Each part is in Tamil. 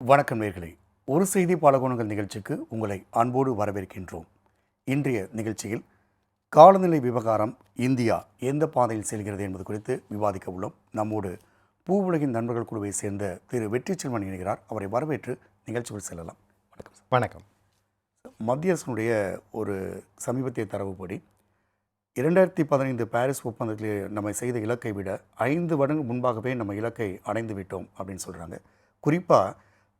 வணக்கம் நேர்களே. ஒரு செய்தி பாலகோணங்கள் நிகழ்ச்சிக்கு உங்களை அன்போடு வரவேற்கின்றோம். இன்றைய நிகழ்ச்சியில் காலநிலை விவகாரம் இந்தியா எந்த பாதையில் செல்கிறது என்பது குறித்து விவாதிக்க உள்ளோம். நம்மோடு பூவுலகின் நண்பர்கள் குழுவை சேர்ந்த திரு வெற்றி செல்வன் இணைகிறார். அவரை வரவேற்று நிகழ்ச்சிக்குள் செல்லலாம். வணக்கம் வணக்கம். மத்திய அரசினுடைய ஒரு சமீபத்திய தரவுப்படி இரண்டாயிரத்தி பதினைந்து பாரிஸ் ஒப்பந்தத்தில் நம்ம செய்த இலக்கை விட ஐந்து வருடங்கள் முன்பாகவே நம்ம இலக்கை அடைந்து விட்டோம் அப்படின்னு சொல்கிறாங்க குறிப்பாக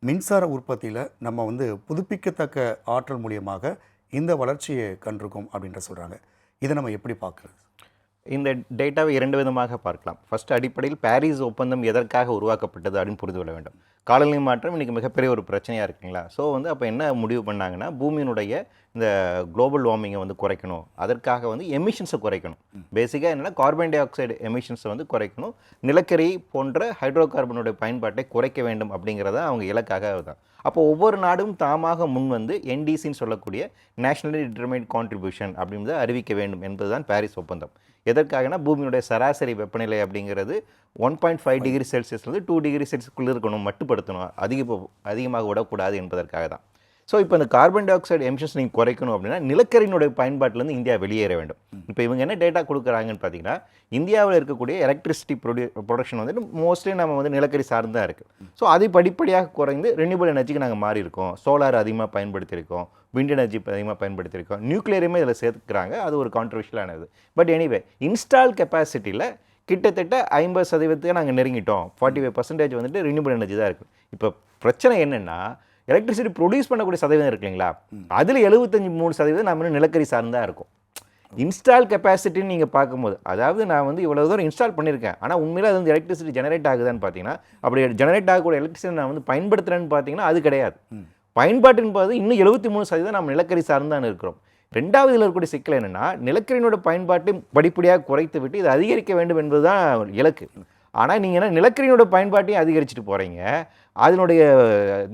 மின்சார உற்பத்தியில் நம்ம வந்து புதுப்பிக்கத்தக்க ஆற்றல் மூலியமாக இந்த வளர்ச்சியை கண்டிருக்கோம் அப்படின்ற சொல்கிறாங்க இதை நம்ம எப்படி பார்க்குறது? இந்த டேட்டாவை இரண்டு விதமாக பார்க்கலாம். ஃபர்ஸ்ட் அடிப்படையில் பாரிஸ் ஒப்பந்தம் எதற்காக உருவாக்கப்பட்டது அப்படின்னு புரிந்து கொள்ள வேண்டும். காலநிலை மாற்றம் இன்றைக்கி மிகப்பெரிய ஒரு பிரச்சனையாக இருக்குங்களா? ஸோ வந்து அப்போ என்ன முடிவு பண்ணாங்கன்னா பூமியினுடைய இந்த குளோபல் வார்மிங்கை வந்து குறைக்கணும். அதற்காக வந்து எமிஷன்ஸை குறைக்கணும். பேசிக்காக என்னென்னா கார்பன் டை ஆக்சைடு எமிஷன்ஸை வந்து குறைக்கணும். நிலக்கரி போன்ற ஹைட்ரோ கார்பனுடைய பயன்பாட்டை குறைக்க வேண்டும் அப்படிங்கிறத அவங்க இலக்காக தான். அப்போ ஒவ்வொரு நாடும் தாமாக முன் வந்து என்டிசின்னு சொல்லக்கூடிய நேஷனலி டிட்டர்மைண்ட் கான்ட்ரிபியூஷன் அப்படின்றத அறிவிக்க வேண்டும் என்பதுதான் பாரிஸ் ஒப்பந்தம். எதற்காகனா பூமியுடைய சராசரி வெப்பநிலை அப்படிங்கிறது ஒன் பாயிண்ட் ஃபைவ் டிகிரி செல்சியஸ்லேருந்து டூ டிகிரி செல்சியஸ்க்குள்ளே இருக்கணும் மட்டுப்படுத்தணும் அதிக அதிகமாக விடக்கூடாது என்பதற்காக தான். ஸோ இப்போ இந்த கார்பன் டை ஆக்சைடு எமிஷன்ஸ் நீங்கள் குறைக்கணும் அப்படின்னா நிலக்கரியினுடைய பயன்பாட்டிலேருந்து இந்தியா வெளியேற வேண்டும். இப்போ இவங்க என்ன டேட்டா கொடுக்குறாங்கன்னு பார்த்தீங்கன்னா இந்தியாவில் இருக்கக்கூடிய எலக்ட்ரிசிட்டி ப்ரொடியூ ப்ரொடக்ஷன் வந்துட்டு மோஸ்ட்லி நம்ம வந்து நிலக்கரி சார்ந்து தான் இருக்குது ஸோ அது படிப்படியாக குறைந்து ரெனியூபிள் எனர்ஜிக்கு நாங்கள் மாறி இருக்கோம் சோலார் அதிகமாக பயன்படுத்தியிருக்கோம். விண்ட் எனர்ஜி அதிகமாக பயன்படுத்தியிருக்கோம். நியூக்ளியருமே இதில் சேர்த்துக்கிறாங்க. அது ஒரு கான்ட்ரவர்ஷியலானது பட் எனிவே இன்ஸ்டால் கெப்பாசிட்டியில் கிட்டத்தட்ட ஐம்பது சதவீதத்துக்கு நாங்கள் நெருங்கிட்டோம். ஃபார்ட்டி ஃபைவ் பர்சன்டேஜ் வந்துட்டு ரினியூபிள் எனர்ஜி தான் இருக்குது இப்போ பிரச்சனை என்னென்னா எலக்ட்ரிசிட்டி ப்ரொடியூஸ் பண்ணக்கூடிய சதவீதம் இருக்கு இல்லைங்களா? அதில் எழுபத்தஞ்சி மூணு சதவீதம் நம்ம இன்னும் நிலக்கரி சார்ந்தா இருக்கும். இன்ஸ்டால் கெப்பாசிட்டின்னு நீங்கள் பார்க்கும்போது அதாவது நான் வந்து இவ்வளோ தூரம் இன்ஸ்டால் பண்ணியிருக்கேன் ஆனால் உண்மையில் அது வந்து எலக்ட்ரிசிட்டி ஜெனரேட் ஆகுதான்னு பார்த்தீங்கன்னா அப்படி ஜெனரேட் ஆகக்கூடிய எலக்ட்ரிசிட்டி நான் வந்து பயன்படுத்துகிறேன்னு பார்த்தீங்கன்னா அது கிடையாது. பயன்பாட்டின் போது இன்னும் எழுபத்தி மூணு சதவீதம் நம்ம நிலக்கரி சார்ந்தான் இருக்கிறோம். ரெண்டாவது இதில் இருக்கக்கூடிய சிக்கல் என்னென்னா நிலக்கரியினோட பயன்பாட்டை படிப்படியாக குறைத்து விட்டு இதை அதிகரிக்க வேண்டும் என்பதுதான் இலக்கு. ஆனால் நீங்கள் என்ன நிலக்கரியினோட பயன்பாட்டையும் அதிகரிச்சுட்டு போகிறீங்க அதனுடைய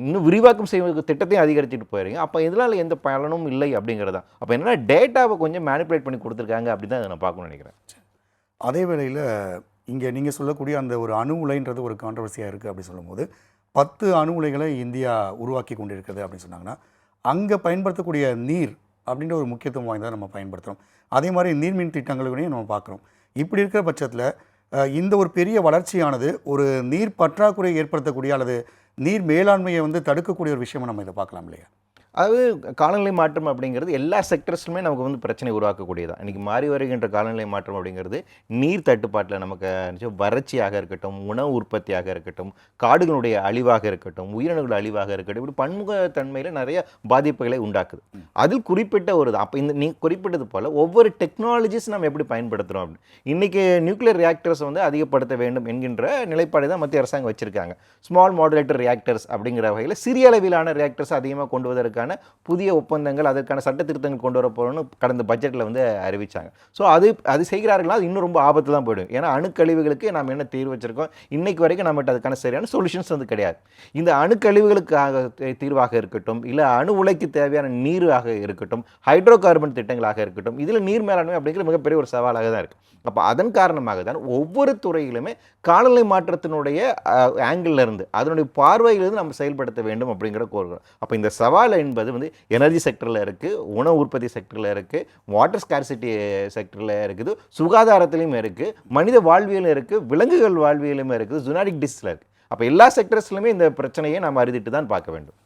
இன்னும் விரிவாக்கம் செய்வதற்கு திட்டத்தையும் அதிகரிச்சுட்டு போயிடுறீங்க அப்போ இதனால் எந்த பலனும் இல்லை அப்படிங்கிறது தான் அப்போ என்னன்னா டேட்டாவை கொஞ்சம் மேனிப்புலேட் பண்ணி கொடுத்துருக்காங்க அப்படி தான் அதை நான் பார்க்கணும்னு நினைக்கிறேன். அதே வேளையில் இங்கே நீங்கள் சொல்லக்கூடிய அந்த ஒரு அணு உலைன்றது ஒரு கான்ட்ரவர்சியாக இருக்குது அப்படின்னு சொல்லும்போது பத்து அணு உலைகளை இந்தியா உருவாக்கி கொண்டிருக்கிறது அப்படின்னு சொன்னாங்கன்னா அங்கே பயன்படுத்தக்கூடிய நீர் அப்படின்ற ஒரு முக்கியத்துவம் வாய்ந்ததை நம்ம பயன்படுத்துகிறோம் அதே மாதிரி நீர்மின் திட்டங்களையும் நம்ம பார்க்குறோம். இப்படி இருக்கிற பட்சத்தில் இந்த ஒரு பெரிய வளர்ச்சியானது ஒரு நீர் பற்றாக்குறை ஏற்படுத்தக்கூடிய அல்லது நீர் மேலாண்மையை வந்து தடுக்கக்கூடிய ஒரு விஷயமா நம்ம இதை பார்க்கலாம் இல்லையா? அதாவது காலநிலை மாற்றம் அப்படிங்கிறது எல்லா செக்டர்ஸ்லுமே நமக்கு வந்து பிரச்சனை உருவாக்கக்கூடியதான் இன்றைக்கி மாறி வருகின்ற காலநிலை மாற்றம் அப்படிங்கிறது நீர் தட்டுப்பாட்டில் நமக்கு வறட்சியாக இருக்கட்டும் உணவு உற்பத்தியாக இருக்கட்டும் காடுகளுடைய அழிவாக இருக்கட்டும் உயிரினங்கள் அழிவாக இருக்கட்டும் இப்படி பன்முகத்தன்மையில் நிறைய பாதிப்புகளை உண்டாக்குது. அதில் குறிப்பிட்ட ஒரு அப்போ இந்த நீ குறிப்பிட்டது போல் ஒவ்வொரு டெக்னாலஜிஸ் நம்ம எப்படி பயன்படுத்துகிறோம் அப்படின்னு. இன்றைக்கி நியூக்ளியர் ரியாக்டர்ஸ் வந்து அதிகப்படுத்த வேண்டும் என்கின்ற நிலைப்பாடு தான் மத்திய அரசாங்கம் வச்சுருக்காங்க. ஸ்மால் மாடுலேட்டர் ரியாக்டர்ஸ் அப்படிங்கிற வகையில் சிறிய அளவிலான ரியாக்டர்ஸ் அதிகமாக கொண்டு அதற்கான புதிய ஒப்பந்தங்கள் அதற்கான சட்ட திருத்தங்கள் கொண்டு வர போகிறோம்னு கடந்த பட்ஜெட்டில் வந்து அறிவித்தாங்க ஸோ அது அது செய்கிறார்களா? அது இன்னும் ரொம்ப ஆபத்து தான் போயிடும். ஏன்னா அணுக்கழிவுகளுக்கு நாம் என்ன தீர்வு வச்சிருக்கோம்? இன்னைக்கு வரைக்கும் நம்மகிட்ட அதுக்கான சரியான சொல்யூஷன்ஸ் வந்து கிடையாது. இந்த அணுக்கழிவுகளுக்காக தீர்வாக இருக்கட்டும் இல்லை அணு உலைக்கு தேவையான நீராக இருக்கட்டும் ஹைட்ரோ கார்பன் திட்டங்களாக இருக்கட்டும் இதில் நீர் மேலாண்மை அப்படிங்கிற மிகப்பெரிய ஒரு சவாலாக தான் இருக்குது அப்போ அதன் காரணமாக தான் ஒவ்வொரு துறையிலுமே காலநிலை மாற்றத்தினுடைய ஆங்கிள் இருந்து அதனுடைய பார்வையிலிருந்து நம்ம செயல்படுத்த வேண்டும் அப்படிங்கிற கோருகிறோம் அப்போ இந்த சவாலை என்பது வந்து எனர்ஜி செக்டரில் இருக்குது உணவு உற்பத்தி செக்டரில் இருக்குது வாட்டர் ஸ்கார்சிட்டி செக்டரில் இருக்குது சுகாதாரத்துலேயும் இருக்குது மனித வாழ்வியலும் இருக்குது விலங்குகள் வாழ்வியலும் இருக்குது ஜுனாடிக் டிஸ்ல இருக்குது அப்போ எல்லா செக்டர்ஸ்லையுமே இந்த பிரச்சனையை நாம் அறிந்திட்டு தான் பார்க்க வேண்டும்.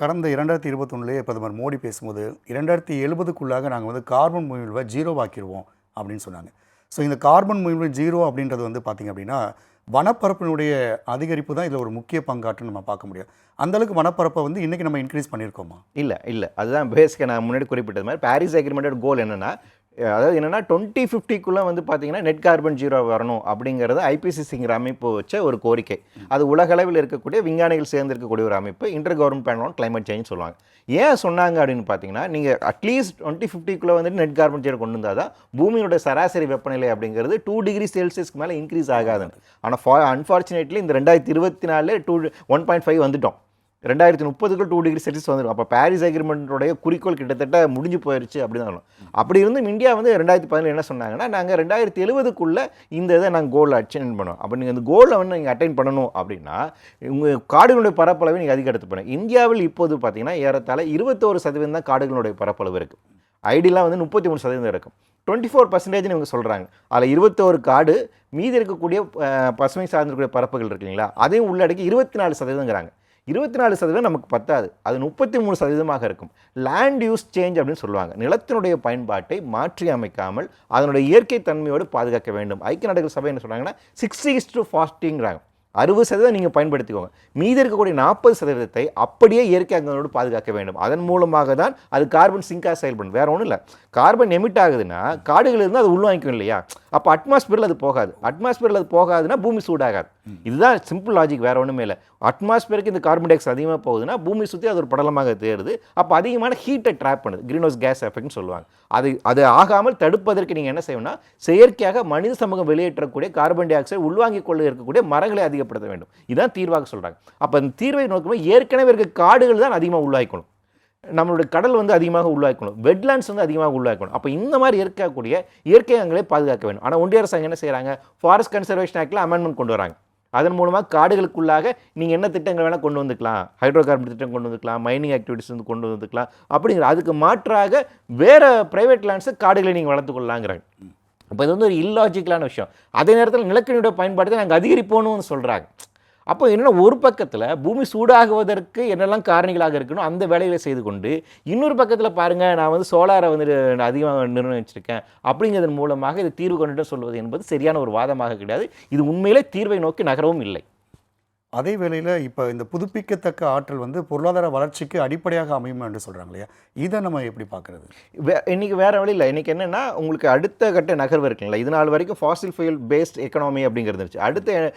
கடந்த இரண்டாயிரத்தி இருபத்தொன்னுலேயே பிரதமர் மோடி பேசும்போது இரண்டாயிரத்தி எழுபதுக்குள்ளாக நாங்கள் வந்து கார்பன் முயல்வை ஜீரோ ஆக்கிடுவோம் அப்படின்னு சொன்னாங்க. ஸோ இந்த கார்பன் முயல்வு ஜீரோ அப்படின்றது வந்து பார்த்திங்க அப்படின்னா வனப்பரப்பினுடைய அதிகரிப்பு தான் இதில் ஒரு முக்கிய பங்காற்றுன்னு நம்ம பார்க்க முடியும். அந்தளவுக்கு வனப்பரப்பை வந்து இன்றைக்கி நம்ம இன்க்ரீஸ் பண்ணியிருக்கோமா? இல்லை இல்லை. அதுதான் பேசிக்க நான் முன்னாடி குறிப்பிட்டது மாதிரி பாரிஸ் அக்ரிமெண்டட் கோல் என்னென்னா அதாவது என்னென்னா டுவெண்ட்டி ஃபிஃப்டிக்குள்ளே வந்து பார்த்தீங்கன்னா நெட் கார்பன் ஜீரோ வரணும் அப்படிங்கிறது ஐபிசிசிங்கிற அமைப்பு வச்ச ஒரு கோரிக்கை. அது உலகளவில் இருக்கக்கூடிய விஞ்ஞானிகள் சேர்ந்து இருக்கக்கூடிய ஒரு அமைப்பு inter government panel on climate change சொல்லுவாங்க. ஏன் சொன்னாங்க அப்படின்னு பார்த்தீங்கன்னா நீங்கள் அட்லீஸ்ட் டுவெண்ட்டி ஃபிஃப்டிக்குள்ளே வந்துட்டு நெட் கார்பன் ஜீரோ கொண்டு வந்தால் தான் பூமியோட சராசரி வெப்பநிலை அப்படிங்கிறது டூ டிகிரி செல்சியஸ்க்கு மேலே இன்க்ரீஸ் ஆகாதுன்னு. ஆனால் ஃபா அன்ஃபார்ச்சுனேட்லி இந்த ரெண்டாயிரத்தி இருபத்தி நாலு டூ ஒன் பாயிண்ட் ஃபைவ் வந்துட்டோம். ரெண்டாயிரத்தி முப்பதுக்குள் டூ டிகிரி செல்சியஸ் வந்துடும் அப்போ பாரிஸ் அக்ரிமெண்ட்டோடைய குறிக்கோள் கிட்டத்தட்ட முடிஞ்சு போயிடுச்சு அப்படின்னு சொல்லணும் அப்படி இருந்தும் இந்தியா வந்து ரெண்டாயிரத்தி பதினேழு என்ன சொன்னாங்கன்னா நாங்கள் ரெண்டாயிரத்தி எழுபதுக்குள்ளே இந்த இதை நாங்கள் கோல் அச்சைன் பண்ணோம் அப்போ நீங்கள் இந்த கோலை வந்து நீங்கள் அட்டைன் பண்ணணும் அப்படின்னா உங்கள் காடுகளுடைய பரப்பளவை நீங்கள் அதிகரித்து பண்ணணும் இந்தியாவில் இப்போது பார்த்தீங்கன்னா ஏறத்தாழ இருபத்தோரு சதவீதம் தான் காடுகளுடைய பரப்பளவு இருக்குது ஐடிலாம் வந்து முப்பத்தி மூணு சதவீதம் இருக்கும் டுவெண்ட்டி ஃபோர் பர்சன்டேஜ்னு இவங்க சொல்கிறாங்க அதில் இருபத்தோரு காடு மீதி இருக்கக்கூடிய பசுமை சார்ந்திருக்கக்கூடிய பரப்புகள் இருக்கு இல்லைங்களா? அதையும் உள்ளடக்கி இருபத்தி நாலு சதவீதங்கிறாங்க இருபத்தி நாலு சதவீதம் நமக்கு பத்தாது. அது முப்பத்தி மூணு சதவீதமாக இருக்கும். லேண்ட் யூஸ் சேஞ்ச் அப்படின்னு சொல்லுவாங்க. நிலத்தினுடைய பயன்பாட்டை மாற்றி அமைக்காமல் அதனுடைய இயற்கை தன்மையோடு பாதுகாக்க வேண்டும். ஐக்கிய நாடுகள் சபை என்ன சொன்னாங்கன்னா சிக்ஸ்டி இஸ் டு ஃபாஸ்டிங்கிறாங்க அறுபது சதவீதம் நீங்கள் பயன்படுத்திக்கோங்க. மீதி இருக்கக்கூடிய நாற்பது சதவீதத்தை அப்படியே இயற்கை அங்கங்களோடு பாதுகாக்க வேண்டும். அதன் மூலமாக தான் அது கார்பன் சிங்காக செயல்படும். வேறு ஒன்றும் இல்லை. கார்பன் எமிட் ஆகுதுன்னா காடுகள் இருந்து அது உள்வாங்கிக்கும் இல்லையா? அப்போ அட்மாஸ்பியரில் அது போகாது. அட்மாஸ்பியரில் அது போகாதுன்னா பூமி சூடாகாது. இதுதான் சிம்பிள் லாஜிக் வேறு ஒன்றுமே இல்லை. அட்மாஸ்பியருக்கு இந்த கார்பன் டை ஆக்சைடு அதிகமாக போகுதுன்னா பூமி சுற்றி அது ஒரு படலமாக தேருது அப்போ அதிகமான ஹீட்டை ட்ராப் பண்ணுது. கிரீன் ஹவுஸ் கேஸ் எஃபெக்ட்னு சொல்லுவாங்க. அது அது ஆகாமல் தடுப்பதற்கு நீங்கள் என்ன செய்யணும்னா செயற்கையாக மனித சமூகம் வெளியேற்றக்கூடிய கார்பன் டை ஆக்சைடு உள்வாங்கிக் கொள்ள இருக்கக்கூடிய மரங்களை அதிகப்படுத்த வேண்டும். இதுதான் தீர்வாக சொல்கிறாங்க அப்போ அந்த தீர்வை நோக்கமாக ஏற்கனவே இருக்க காடுகள் தான் அதிகமாக உள்வாய்க்கணும் நம்மளுடைய கடல் வந்து அதிகமாக உள்வாக்கணும் வெட்லாண்ட்ஸ் வந்து அதிகமாக உள்ளாக்கணும் அப்போ இந்த மாதிரி இருக்கக்கூடிய இயற்கை அங்களை பாதுகாக்க வேண்டும். ஆனால் ஒன்றிய அரசாங்கம் என்ன செய்கிறாங்க ஃபாரஸ்ட் கன்சர்வேஷன் ஆக்டில் அமெண்ட்மெண்ட் கொண்டு வராங்க. அதன் மூலமாக காடுகளுக்குள்ளாக நீங்கள் என்ன திட்டங்கள் வேணால் கொண்டு வந்துக்கலாம். ஹைட்ரோ கார்பன் திட்டம் கொண்டு வந்துக்கலாம். மைனிங் ஆக்டிவிட்டிஸ் வந்து கொண்டு வந்துக்கலாம். அப்படிங்கிற அதுக்கு மாற்றாக வேறு ப்ரைவேட் லேண்ட்ஸு காடுகளை நீங்கள் வளர்த்து கொள்ளலாங்கிறாங்க. அப்போ இது வந்து ஒரு இல்லாஜிக்கலான விஷயம். அதே நேரத்தில் நிலக்கரியோட பயன்பாட்டை நாங்கள் அதிகரிப்போன்னு சொல்கிறாங்க அப்போ என்னென்னா ஒரு பக்கத்தில் பூமி சூடாகுவதற்கு என்னெல்லாம் காரணிகளாக இருக்கணும் அந்த வேலைகளை செய்து கொண்டு இன்னொரு பக்கத்தில் பாருங்கள் நான் வந்து சோலாரை வந்து அதிகமாக நிர்ணயிச்சிருக்கேன் அப்படிங்கிறதன் மூலமாக இது தீர்வு கொண்டுட்டு சொல்வது என்பது சரியான ஒரு வாதமாக கிடையாது. இது உண்மையிலே தீர்வை நோக்கி நகரவும் இல்லை. அதே வேளையில் இப்போ இந்த புதுப்பிக்கத்தக்க ஆற்றல் வந்து பொருளாதார வளர்ச்சிக்கு அடிப்படையாக அமையும் என்று சொல்கிறாங்க இல்லையா? இதை நம்ம எப்படி பார்க்குறது? வே இன்றைக்கி வேற வழி இன்றைக்கி என்னன்னா உங்களுக்கு அடுத்த கட்ட நகர்வு இருக்குங்களா இது நாள் வரைக்கும் ஃபாசில் ஃபியூல் பேஸ்ட் எக்கனாமி அப்படிங்கிறது இருந்துச்சு. அடுத்த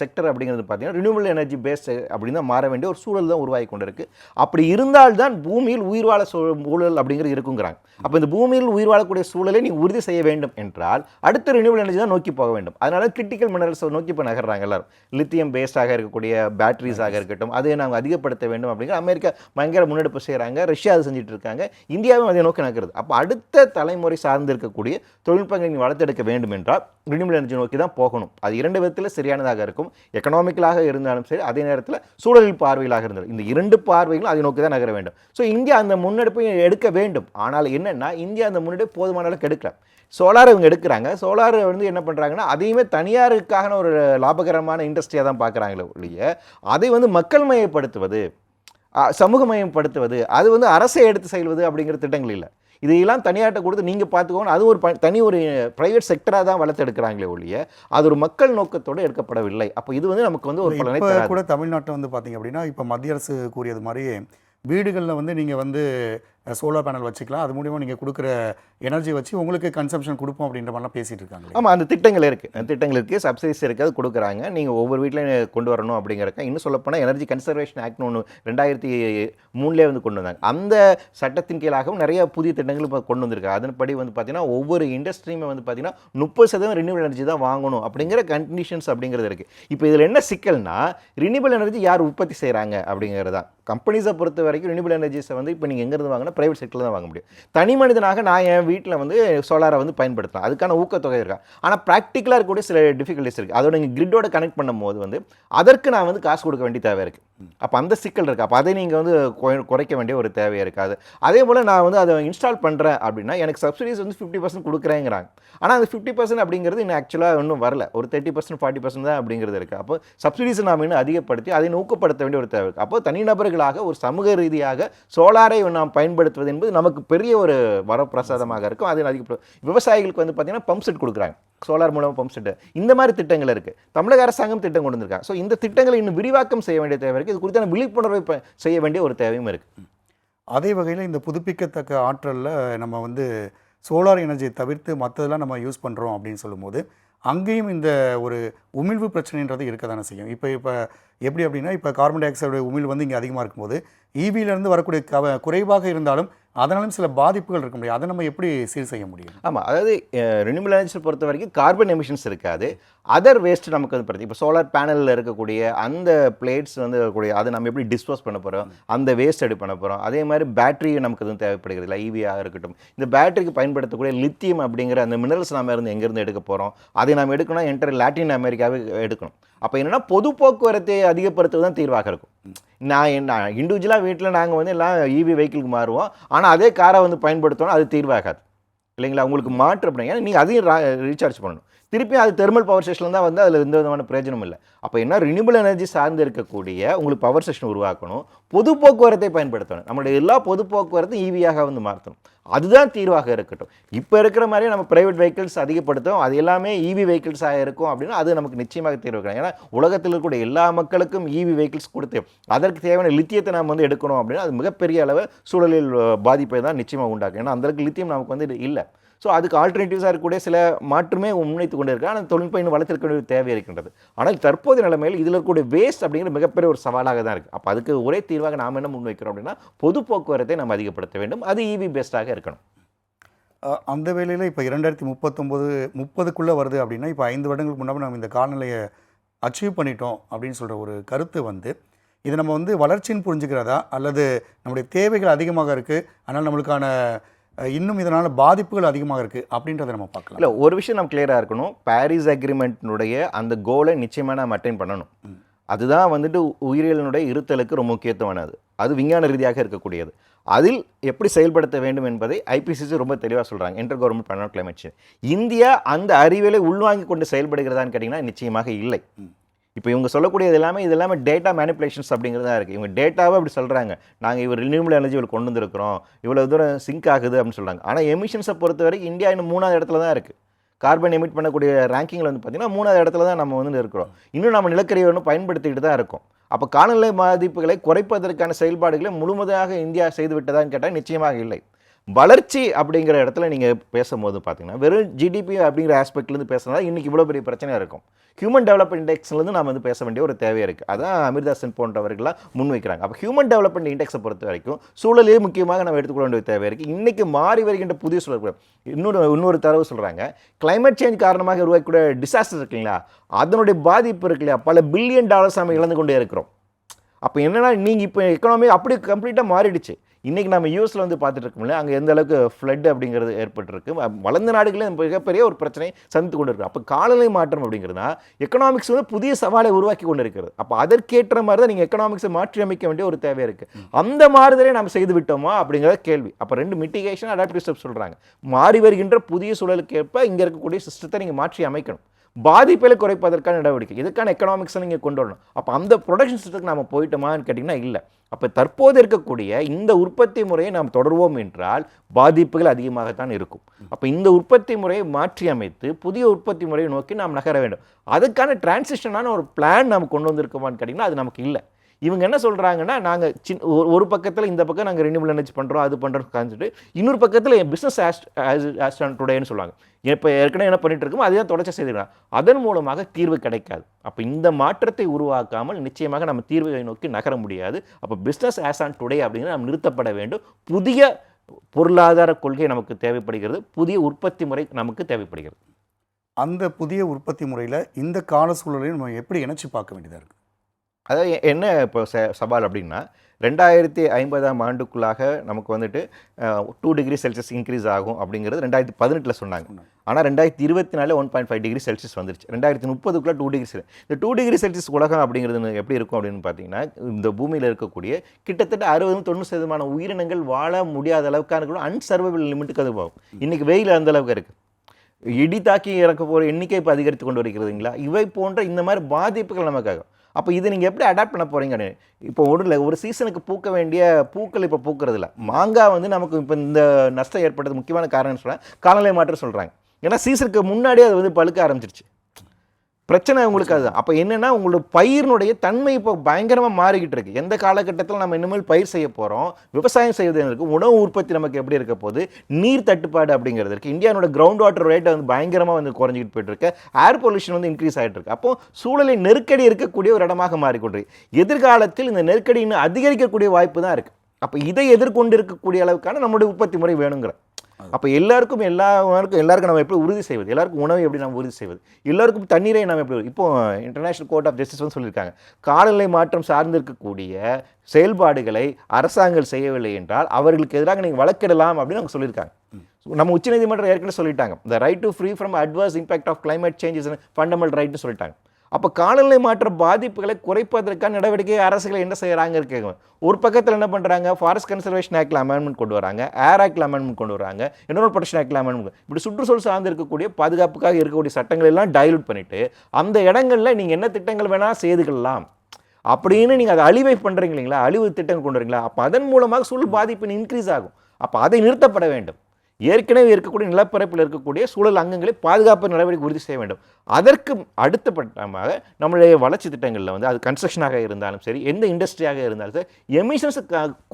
செக்டர் அப்படிங்கிறது பார்த்தீங்கன்னா ரினியூவல் எனர்ஜி பேஸ்ட் அப்படின்னு தான் மாற வேண்டிய ஒரு சூழல் தான் உருவாகி கொண்டு இருக்குது அப்படி இருந்தால்தான் பூமியில் உயிர் வாழ சூழல் அப்படிங்கிறது இருக்குங்கிறாங்க. அப்போ இந்த பூமியில் உயிர் வாழக்கூடிய சூழலை நீ உறுதி செய்ய வேண்டும் என்றால் அடுத்த ரினியூவல் எனர்ஜி தான் நோக்கி போக வேண்டும். அதனால் கிரிட்டிக்கல் மினரல்ஸ் நோக்கி இப்போ நகர்றாங்க எல்லாரும். லித்தியம் பேஸ்டாக இருக்கக்கூடிய பேட்டரிஸாக இருக்கட்டும் அதை நாங்கள் அதிகப்படுத்த வேண்டும் அப்படிங்கிற அமெரிக்கா பயங்கர முன்னெடுப்பு செய்கிறாங்க ரஷ்யா அது செஞ்சுட்டு இருக்காங்க இந்தியாவும் அதை நோக்கி நகருது. அப்போ அடுத்த தலைமுறை சார்ந்து இருக்கக்கூடிய தொழில்நுட்பங்களை நீ வளர்த்தெடுக்க வேண்டும் என்றால் ரினியூவல் எனர்ஜி நோக்கி தான் போகணும். அது இரண்டு விதத்தில் சரியானதாக இருக்கும். எக்கனாமிக்கலாக இருந்தாலும் சரி அதே நேரத்தில் சூழலில் பார்வையிலாக இருந்தாலும் இந்த இரண்டு பார்வைகளும் அதை நோக்கி தான் நகர வேண்டும். ஸோ இந்தியா அந்த முன்னெடுப்பை எடுக்க வேண்டும். ஆனால் என்னென்னா இந்தியா அந்த முன்னெடுப்பு போதுமான அளவுக்கு எடுக்கல. சோலார் இவங்க எடுக்கிறாங்க. சோலார் வந்து என்ன பண்ணுறாங்கன்னா அதையுமே தனியாருக்கான ஒரு லாபகரமான இண்டஸ்ட்ரியாக தான் பார்க்குறாங்களே ஒழிய அதை வந்து மக்கள் மயப்படுத்துவது சமூகமயப்படுத்துவது அது வந்து அரசை எடுத்து செல்வது அப்படிங்கிற திட்டங்கள் இல்லை. இதையெல்லாம் தனியார்ட்ட கொடுத்து நீங்கள் பார்த்துக்கோங்க அது ஒரு தனி ஒரு ப்ரைவேட் செக்டராக தான் வளர்த்து எடுக்கிறாங்களே ஒழிய அது ஒரு மக்கள் நோக்கத்தோடு எடுக்கப்படவில்லை. அப்போ இது வந்து நமக்கு வந்து ஒரு பலனை கூட தமிழ்நாட்டில் வந்து பார்த்தீங்க அப்படின்னா இப்போ மத்திய அரசு கூறியது மாதிரி வீடுகளில் வந்து நீங்கள் வந்து சோலார் பேனல் வச்சுக்கலாம். அது மூலியமாக நீங்கள் கொடுக்குற எனர்ஜி வச்சு உங்களுக்கு கன்சம்ஷன் கொடுப்போம் அப்படின்ற மாதிரிலாம் பேசிகிட்டு இருக்காங்க ஆமாம் அந்த திட்டங்கள் இருக்குது திட்டங்கள் இருக்குது சப்சிடிஸ் இருக்குது அது கொடுக்குறாங்க. நீங்கள் ஒவ்வொரு வீட்டிலையும் கொண்டு வரணும் அப்படிங்கிறக்க இன்னும் சொல்லப்போனால் எனர்ஜி கன்சர்வேஷன் ஆக்ட்னு ஒன்று ரெண்டாயிரத்தி மூணுலேயே வந்து கொண்டு வந்தாங்க. அந்த சட்டத்தின் கீழாகவும் நிறைய புதிய திட்டங்கள் இப்போ கொண்டு வந்திருக்காங்க அதன்படி வந்து பார்த்தீங்கன்னா ஒவ்வொரு இண்டஸ்ட்ரியுமே வந்து பார்த்தீங்கன்னா முப்பது சதவீதம் ரினியூவல் எனர்ஜி தான் வாங்கணும் அப்படிங்கிற கண்டிஷன்ஸ் அப்படிங்கிறது இருக்குது இப்போ இதில் என்ன சிக்கல்னா ரினியூவல் எனர்ஜி யார் உற்பத்தி செய்கிறாங்க அப்படிங்கிறது தான் கம்பெனிஸை பொறுத்த வரைக்கும் ரினியூவல் எனர்ஜிஸை வந்து இப்போ நீங்கள் எங்கேருந்து வாங்கினா ப்ரைவேட் செக்டரில் தான் வாங்க முடியும். தனி மனிதனாக நான் என் வீட்டில் வந்து சோலாரை வந்து பயன்படுத்தலாம். அதுக்கான ஊக்கத்தொகை இருக்கா? ஆனால் ப்ராக்டிக்கலாக இருக்கக்கூடிய சில டிஃபிகல்ட்டிஸ் இருக்குது அதோட நீங்கள் கிரிட்டோட கனெக்ட் பண்ணும்போது வந்து அதற்கு நான் வந்து காசு கொடுக்க வேண்டிய தேவை இருக்குது அப்போ அந்த சிக்கல் இருக்குது அப்போ அதை நீங்கள் வந்து கொ- குறைக்க வேண்டிய ஒரு தேவை இருக்காது. அதே போல் நான் வந்து அதை இன்ஸ்டால் பண்ணுறேன் அப்படின்னா எனக்கு சப்சிடிஸ் வந்து ஃபிஃப்டி பர்சன்ட் கொடுக்குறேங்கிறாங்க. ஆனால் அந்த ஃபிஃப்டி பர்சன்ட் அப்படிங்கிறது இன்னும் ஆக்சுவலாக இன்னும் வரல. ஒரு தேர்ட்டி பர்சன்ட் ஃபார்ட்டி பர்சன்ட் தான் அப்படிங்கிறது இருக்குது அப்போ சப்சிடிஸ் நாம் இன்னும் அதிகப்படுத்தி அதை ஊக்கப்படுத்த வேண்டிய ஒரு தேவை இருக்குது அப்போ தனிநபர்களாக ஒரு சமூக ரீதியாக சோலாரை நாம் பயன்படுத்துவது என்பது நமக்கு பெரிய ஒரு வரப்பிரசாதமாக இருக்கும். அது அதிக விவசாயிகளுக்கு வந்து பார்த்திங்கன்னா பம்ப் செட் கொடுக்குறாங்க. சோலார் மூலமாக பம்ப் செட்டு இந்த மாதிரி திட்டங்கள் இருக்குது தமிழக அரசாங்கம் திட்டம் கொண்டு வந்திருக்காங்க ஸோ இந்த திட்டங்களை இன்னும் விரிவாக்கம் செய்ய வேண்டிய தேவை இருக்குது இது குறித்தான விழிப்புணர்வை செய்ய வேண்டிய ஒரு தேவையும் இருக்குது அதே வகையில் இந்த புதுப்பிக்கத்தக்க ஆற்றலில் நம்ம வந்து சோலார் எனர்ஜியை தவிர்த்து மற்றதெல்லாம் நம்ம யூஸ் பண்ணுறோம் அப்படின்னு சொல்லும்போது அங்கேயும் இந்த ஒரு உமிழ்வு பிரச்சனைன்றது இருக்க தானே செய்யும். இப்போ இப்போ எப்படி அப்படின்னா இப்போ கார்பன் டை ஆக்சைடு உமிழ் வந்து இங்கே அதிகமாக இருக்கும்போது ஈவியிலேருந்து வரக்கூடிய கவ குறைவாக இருந்தாலும் அதனாலும் சில பாதிப்புகள் இருக்க முடியும். அதை நம்ம எப்படி சீர் செய்ய முடியும்? ஆமாம் அதாவது ரினியூவல் எனர்ஜி பொறுத்த வரைக்கும் கார்பன் எமிஷன்ஸ் இருக்காது. அதர் வேஸ்ட் நமக்கு வந்து பிரச்சனை இப்போ சோலார் பேனலில் இருக்கக்கூடிய அந்த பிளேட்ஸ் வந்து இருக்கக்கூடிய அதை நம்ம எப்படி டிஸ்போஸ் பண்ண போகிறோம் அந்த வேஸ்ட் எடு பண்ண போகிறோம் அதே மாதிரி பேட்டரி நமக்கு எதுவும் தேவைப்படுகிறது இல்லை. ஈவியாக இருக்கட்டும். இந்த பேட்டரிக்கு பயன்படுத்தக்கூடிய லித்தியம் அப்படிங்கிற அந்த மினரல்ஸ் நாம இருந்து எங்கேருந்து எடுக்க போகிறோம் அதை நம்ம எடுக்கணும் என்டர் லாட்டின் அமெரிக்காவே எடுக்கணும். அப்போ என்னென்னா பொது போக்குவரத்தை அதிகப்படுத்துவது தான் தீர்வாக இருக்கும். நான் என்ன இண்டிவிஜுவலாக வீட்டில் நாங்கள் வந்து எல்லாம் இவி வெஹிக்கிளுக்கு மாறுவோம். ஆனால் அதே காரை வந்து பயன்படுத்தணும் அது தீர்வாகாது. இல்லைங்களா? உங்களுக்கு மாற்று அப்படிங்க நீங்கள் அதையும் ரீசார்ஜ் பண்ணணும். திருப்பி அது தெர்மல் பவர் ஸ்டேஷன் தான் வந்து அதில் எந்த விதமான பிரயோஜனம் இல்லை. அப்போ என்ன? ரினியூபிள் எனர்ஜி சார்ந்து இருக்கக்கூடிய உங்களுக்கு பவர் ஸ்டேஷன் உருவாக்கணும். பொது போக்குவரத்தை பயன்படுத்தணும். நம்மளுடைய எல்லா பொது போக்குவரத்தும் ஈவியாக வந்து மாற்றணும். அதுதான் தீர்வாக இருக்கட்டும். இப்போ இருக்கிற மாதிரி நம்ம பிரைவேட் வெஹிக்கிள்ஸ் அதிகப்படுத்தும் அது எல்லாமே இவி வெஹிக்கிள்ஸாக இருக்கும் அப்படின்னா அது நமக்கு நிச்சயமாக தீர்வு கிடையாது ஏன்னா உலகத்தில் இருக்கக்கூடிய எல்லா மக்களுக்கும் இவி வெஹிக்கிள்ஸ் கொடுத்து அதற்கு தேவையான லித்தியத்தை நாம் வந்து எடுக்கணும் அப்படின்னா அது மிகப்பெரிய அளவு சூழலில் பாதிப்பை தான் நிச்சயமாக உண்டாக்கும். ஏன்னா அந்தளவுக்கு லித்தியம் நமக்கு வந்து இல்லை. ஸோ அதுக்கு ஆல்டர்னேட்டிவ்ஸாக இருக்கக்கூடிய சில மாற்றுமே முன்வைத்து கொண்டு இருக்கு ஆனால் தொழில்நுட்பம் இன்னும் வளர்த்திருக்க வேண்டிய தேவை இருக்கின்றது. ஆனால் தற்போதைய நிலைமையில் இதில் இருக்கக்கூடிய வேஸ்ட் அப்படிங்கிற மிகப்பெரிய ஒரு சவாலாக தான் இருக்குது அப்போ அதுக்கு ஒரே தீர்வாக நாம் என்ன முன்வைக்கிறோம் அப்படின்னா பொது போக்குவரத்தை நம்ம அதிகப்படுத்த வேண்டும். அது இவி பெஸ்ட்டாக இருக்கணும். அந்த வேலையில் இப்போ இரண்டாயிரத்தி முப்பத்தொம்போது முப்பதுக்குள்ளே வருது அப்படின்னா இப்போ ஐந்து வருடங்களுக்கு முன்னாடி நம்ம இந்த காலநிலையை அச்சீவ் பண்ணிட்டோம் அப்படின்னு சொல்கிற ஒரு கருத்து வந்து இது நம்ம வந்து வளர்ச்சின்னு புரிஞ்சுக்கிறதா? அல்லது நம்முடைய தேவைகள் அதிகமாக இருக்குது ஆனால் நம்மளுக்கான இன்னும் இதனால் பாதிப்புகள் அதிகமாக இருக்குது அப்படின்றத நம்ம பார்க்கலாம். இல்லை ஒரு விஷயம் நம்ம கிளியராக இருக்கணும். பாரிஸ் அக்ரிமெண்ட்னுடைய அந்த கோலை நிச்சயமாக நம்ம அட்டைன் பண்ணணும். அதுதான் வந்துட்டு உயிரியலினுடைய இருத்தலுக்கு ரொம்ப முக்கியத்துவமானது. அது விஞ்ஞான ரீதியாக இருக்கக்கூடியது. அதில் எப்படி செயல்படுத்த வேண்டும் என்பதை ஐபிசிசி ரொம்ப தெளிவாக சொல்கிறாங்க inter government panel climate India அந்த அறிவியலை உள்வாங்கி கொண்டு செயல்படுகிறதான்னு கேட்டிங்கன்னா நிச்சயமாக இல்லை. இப்போ இவங்க சொல்லக்கூடியது எல்லாமே இது எல்லாமே டேட்டா மேனிப்புலேஷன்ஸ் அப்படிங்கிறது தான் இருக்குது இவங்க டேட்டாவை அப்படி சொல்கிறாங்க நாங்கள் இவர் ரினியூபிள் எனர்ஜி இவ்வளோ கொண்டு வந்திருக்கிறோம். இவ்வளோ தூரம் சிங்க் ஆகுது அப்படின்னு சொல்கிறாங்க ஆனால் எமிஷன்ஸை பொறுத்த வரைக்கும் இந்தியா இன்னும் மூணாவது இடத்துல தான் இருக்குது கார்பன் எமிட் பண்ணக்கூடிய ரேங்கிங்கில் வந்து பார்த்திங்கன்னா மூணாவது இடத்துல தான் நம்ம வந்து இருக்கிறோம் இன்னும் நம்ம நிலக்கரி ஒன்று பயன்படுத்திக்கிட்டு தான் இருக்கோம். அப்போ காலநிலை பாதிப்புகளை குறைப்பதற்கான செயல்பாடுகளை முழுமையாக இந்தியா செய்து விட்டதான்னு கேட்டால் நிச்சயமாக இல்லை. வளர்ச்சி அப்படிங்கிற இடத்துல நீங்கள் பேசும்போது பார்த்தீங்கன்னா வெறும் ஜிடிபி அப்படிங்கிற ஆஸ்பெக்ட்லேருந்து பேசுனா இன்றைக்கி இவ்வளோ பெரிய பிரச்சனையாக இருக்கும். ஹியூமன் டெவலப்மெண்ட் இண்டெக்ஸ்லேருந்து நம்ம வந்து பேச வேண்டிய ஒரு தேவையாக இருக்குது அதான் அமிர்தாசன் போன்றவர்கள்லாம் முன்வைக்கிறாங்க அப்போ ஹியூமன் டெவலப்மெண்ட் இண்டெக்ஸை பொறுத்த வரைக்கும் சூழலே முக்கியமாக நம்ம எடுத்துக்கொள்ள வேண்டிய தேவை இருக்குது இன்றைக்கி மாறி வருகின்ற புதிய சூழல் இன்னொரு இன்னொரு தரவு சொல்கிறாங்க கிளைமேட் சேஞ்ச் காரணமாக உருவாக்கக்கூடிய டிசாஸ்டர் இருக்குங்களா அதனுடைய பாதிப்பு இருக்கு இல்லையா? பல பில்லியன் டாலர்ஸ் நம்ம இழந்து கொண்டே இருக்கிறோம். அப்போ என்னன்னா நீங்கள் இப்போ எக்கனாமி அப்படி கம்ப்ளீட்டாக மாறிடுச்சு. இன்றைக்கி நம்ம யூஎஸில் வந்து பார்த்துட்டு இருக்கோம்ல அங்கே எந்த அளவுக்கு ஃப்ளட் அப்படிங்கிறது ஏற்பட்டிருக்கு. வளர்ந்த நாடுகளே மிகப்பெரிய ஒரு பிரச்சனை சந்தித்து கொண்டு இருக்கு அப்போ காலநிலை மாற்றம் அப்படிங்கிறதுனா எக்கனாமிக்ஸ் வந்து புதிய சவாலை உருவாக்கி கொண்டு இருக்கிறது அப்போ அதற்கேற்ற மாதிரி தான் நீங்கள் எக்கனாமிக்ஸை மாற்றி அமைக்க வேண்டிய ஒரு தேவை இருக்குது அந்த மாறுதலை நம்ம செய்து விட்டோமா அப்படிங்கிறத கேள்வி. அப்போ ரெண்டு மிட்டிகேஷன் அடாப்டிவ் ஸ்டெப் சொல்கிறாங்க மாறி வருகின்ற புதிய சூழலுக்கு ஏற்ப இங்கே இருக்கக்கூடிய சிஸ்டத்தை நீங்கள் மாற்றி அமைக்கணும் பாதிப்புகளை குறைப்பதற்கான நடவடிக்கை. இதுக்கான எக்கனாமிக்ஸை நீங்கள் கொண்டு வரணும்? அப்போ அந்த ப்ரொடக்ஷன் சிஸ்டத்துக்கு நம்ம போயிட்டோமான்னு கேட்டிங்கன்னா இல்லை. அப்போ தற்போது இருக்கக்கூடிய இந்த உற்பத்தி முறையை நாம் தொடர்வோம் என்றால் பாதிப்புகள் அதிகமாகத்தான் இருக்கும். அப்போ இந்த உற்பத்தி முறையை மாற்றி அமைத்து புதிய உற்பத்தி முறையை நோக்கி நாம் நகர வேண்டும். அதுக்கான டிரான்சிஷனான ஒரு பிளான் நாம் கொண்டு வந்திருக்கோமான்னு கேட்டிங்கன்னா அது நமக்கு இல்லை. இவங்க என்ன சொல்கிறாங்கன்னா நாங்கள் சின் ஒரு- ஒரு பக்கத்தில் இந்த பக்கம் நாங்கள் ரெனியூபிள் எனர்ஜி பண்ணுறோம் அது பண்ணுறோம் காமிச்சிட்டு இன்னொரு பக்கத்தில் என் பிஸ்னஸ் ஆஸ்டான் டுடேன்னு சொல்லுவாங்க. இப்போ ஏற்கனவே என்ன பண்ணிட்டு இருக்கோமோ அதே தான் தொடர்ச்சி செய்திருக்காங்க அதன் மூலமாக தீர்வு கிடைக்காது. அப்போ இந்த மாற்றத்தை உருவாக்காமல் நிச்சயமாக நம்ம தீர்வை நோக்கி நகர முடியாது. அப்போ பிஸ்னஸ் ஆஸ் ஆன் டுடே அப்படிங்கிறது நம்ம நிறுத்தப்பட வேண்டும். புதிய பொருளாதார கொள்கை நமக்கு தேவைப்படுகிறது. புதிய உற்பத்தி முறை நமக்கு தேவைப்படுகிறது. அந்த புதிய உற்பத்தி முறையில் இந்த கால சூழலையும் நம்ம எப்படி இணைச்சி பார்க்க வேண்டியதாக இருக்குது அதாவது என்ன இப்போ ச- சவால் அப்படின்னா ரெண்டாயிரத்தி ஐம்பதாம் ஆண்டுக்குள்ளாக நமக்கு வந்துட்டு டூ டிகிரி செல்சியஸ் இன்க்ரீஸ் ஆகும் அப்படிங்கிறது ரெண்டாயிரத்தி பதினெட்டில் சொன்னாங்க. ஆனால் ரெண்டாயிரத்தி இருபத்தி நாலு one point five degree Celsius வந்துருச்சு. ரெண்டாயிரத்தி முப்பதுக்குள்ளே டூ டிகிரி செல் இந்த டூ டிகிரி செல்சியஸ் உலகம் அப்படிங்கிறது எப்படி இருக்கும் அப்படின்னு பார்த்தீங்கன்னா இந்த பூமியில் இருக்கக்கூடிய கிட்டத்தட்ட அறுபது தொண்ணூறு சதவீதமான உயிரினங்கள் வாழ முடியாத அளவுக்கான கூட அன்சர்வைபிள் லிமிட்டுக்கு அது போகும். இன்றைக்கி வெயில் அந்த அளவுக்கு இருக்குது இடி தாக்கி இறக்க போகிற எண்ணிக்கை இப்போ அதிகரித்து கொண்டு வருகிறதுங்களா இவை போன்ற இந்த மாதிரி பாதிப்புகள் நமக்காக அப்போ இதை நீங்கள் எப்படி அடாப்ட் பண்ண போகிறீங்கன்னு இப்போ ஒன்றும் இல்லை ஒரு சீசனுக்கு பூக்க வேண்டிய பூக்கள் இப்போ பூக்கிறது மாங்காய் வந்து நமக்கு இப்போ இந்த நஷ்டம் ஏற்பட்டது முக்கியமான காரணம் சொல்கிறேன் காலநிலை மாற்றம் சொல்கிறாங்க ஏன்னா சீசனுக்கு முன்னாடியே அது வந்து பழுக்க ஆரம்பிச்சிருச்சு. பிரச்சனை உங்களுக்கு அதுதான். அப்போ என்னென்னா உங்களோட பயிரினுடைய தன்மை இப்போ பயங்கரமாக மாறிக்கிட்டு இருக்கு எந்த காலகட்டத்தில் நம்ம இனிமேல் பயிர் செய்ய போகிறோம் விவசாயம் செய்வது இருக்கு உணவு உற்பத்தி நமக்கு எப்படி இருக்க போது நீர் தட்டுப்பாடு அப்படிங்கிறது இருக்குது இந்தியாவோட கிரவுண்ட் வாட்டர் ரேட்டை வந்து பயங்கரமாக வந்து குறைஞ்சிக்கிட்டு போயிட்டுருக்கு. ஏர் பொல்யூஷன் வந்து இன்க்ரீஸ் ஆகிட்டு இருக்கு. அப்போ சூழலை நெருக்கடி இருக்கக்கூடிய ஒரு இடமாக மாறிக்கொண்டிருக்கு எதிர்காலத்தில் இந்த நெருக்கடி இன்னும் அதிகரிக்கக்கூடிய வாய்ப்பு தான் இருக்குது அப்போ இதை எதிர்கொண்டு இருக்கக்கூடிய அளவுக்கான நம்முடைய உற்பத்தி முறை வேணுங்கிற. அப்போ எல்லாருக்கும் எல்லாருக்கும் எல்லாருக்கும் நம்ம எப்படி உறுதி செய்வது? எல்லாருக்கும் உணவை எப்படி நம்ம உறுதி செய்வது? எல்லாருக்கும் தண்ணீரை நம்ம எப்படி இப்போ இன்டர்நேஷனல் கோர்ட் ஆஃப் ஜஸ்டிஸ் வந்து சொல்லியிருக்காங்க. காலநிலை மாற்றம் சார்ந்து இருக்கக்கூடிய செயல்பாடுகளை அரசாங்கங்கள் செய்யவில்லை என்றால் அவர்களுக்கு எதிராக நீங்கள் வழக்கிடலாம் அப்படின்னு அவங்க சொல்லியிருக்காங்க. நம்ம உச்சநீதிமன்றம் ஏற்கனவே சொல்லிட்டாங்க. The right to free from adverse impact of climate change is fundamental ரைட்னு சொல்லிட்டாங்க. அப்போ காலநிலை மாற்ற பாதிப்புகளை குறைப்பதற்கான நடவடிக்கை அரசுகள் என்ன செய்கிறாங்க இருக்காங்க ஒரு பக்கத்தில் என்ன பண்ணுறாங்க ஃபாரஸ்ட் கன்சர்வேஷன் ஆக்டில் அமெண்ட்மெண்ட் கொண்டு வராங்க. ஏர் ஆக்டில் அமெண்ட்மெண்ட் கொண்டு வராங்க. இன்னொரு ப்ரொடெக்ஷன் ஆக்டில் அமெண்ட்மெண்ட் இப்படி சுற்றுச்சூழல் சார்ந்து இருக்கக்கூடிய பாதுகாப்புக்காக இருக்கக்கூடிய சட்டங்கள் எல்லாம் டைலூட் பண்ணிவிட்டு அந்த இடங்களில் நீங்கள் என்ன திட்டங்கள் வேணால் செய்துக்கலாம். அப்படின்னு நீங்கள் அதை அழிவை பண்ணுறீங்க இல்லைங்களா? அழிவு திட்டங்கள் கொண்டு வரீங்களா? அப்போ அதன் மூலமாக சூழல் பாதிப்பு இன்க்ரீஸ் ஆகும். அப்போ அதை நிறுத்தப்பட வேண்டும். ஏற்கனவே இருக்கக்கூடிய நிலப்பரப்பில் இருக்கக்கூடிய சூழல் அங்கங்களை பாதுகாப்பு நடவடிக்கை உறுதி செய்ய வேண்டும். அதற்கு அடுத்தபட்டமாக நம்மளுடைய வளர்ச்சி திட்டங்களில் வந்து அது கன்ஸ்ட்ரக்ஷனாக இருந்தாலும் சரி எந்த இண்டஸ்ட்ரியாக இருந்தாலும் சரி எமிஷன்ஸை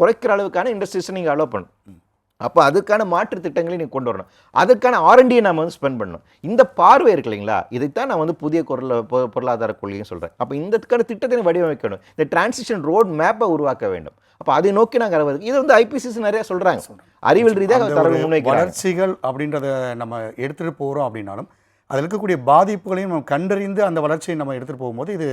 குறைக்கிற அளவுக்கான இண்டஸ்ட்ரீஸை நீங்கள் அலோவ் பண்ணணும். அப்போ அதுக்கான மாற்று திட்டங்களை நீங்கள் கொண்டு வரணும். அதுக்கான ஆர்என்டியை நம்ம வந்து ஸ்பெண்ட் பண்ணணும். இந்த பார்வை இருக்கு இல்லைங்களா? இதைத்தான் நான் வந்து புதிய குரல் பொருளாதார கொள்கையும் சொல்கிறேன் அப்போ இந்த திட்டத்தை வடிவமைக்கணும். இந்த டிரான்சிஷன் ரோட் மேப்பை உருவாக்க வேண்டும். அப்போ அதை நோக்கி நாங்கள் வருவது இது வந்து ஐபிசிசி நிறைய சொல்கிறாங்க அறிவியல் ரீதியாக தரவு முன்வைக்கிறாங்க வளர்ச்சிகள் அப்படின்றத நம்ம எடுத்துகிட்டு போகிறோம் அப்படின்னாலும் அதில் இருக்கக்கூடிய பாதிப்புகளையும் நம்ம கண்டறிந்து அந்த வளர்ச்சியை நம்ம எடுத்துகிட்டு போகும்போது இது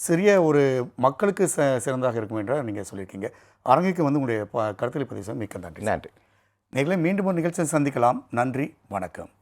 சிறிய ஒரு மக்களுக்கு ச சிறந்ததாக இருக்கும் என்ற நீங்கள் சொல்லியிருக்கீங்க. அரங்குக்கு வந்து உங்களுடைய கருத்துக்களை பதிவு மிக்க நன்றி. நன்றி. நேர்களை மீண்டும் ஒரு நிகழ்ச்சியை சந்திக்கலாம். நன்றி வணக்கம்.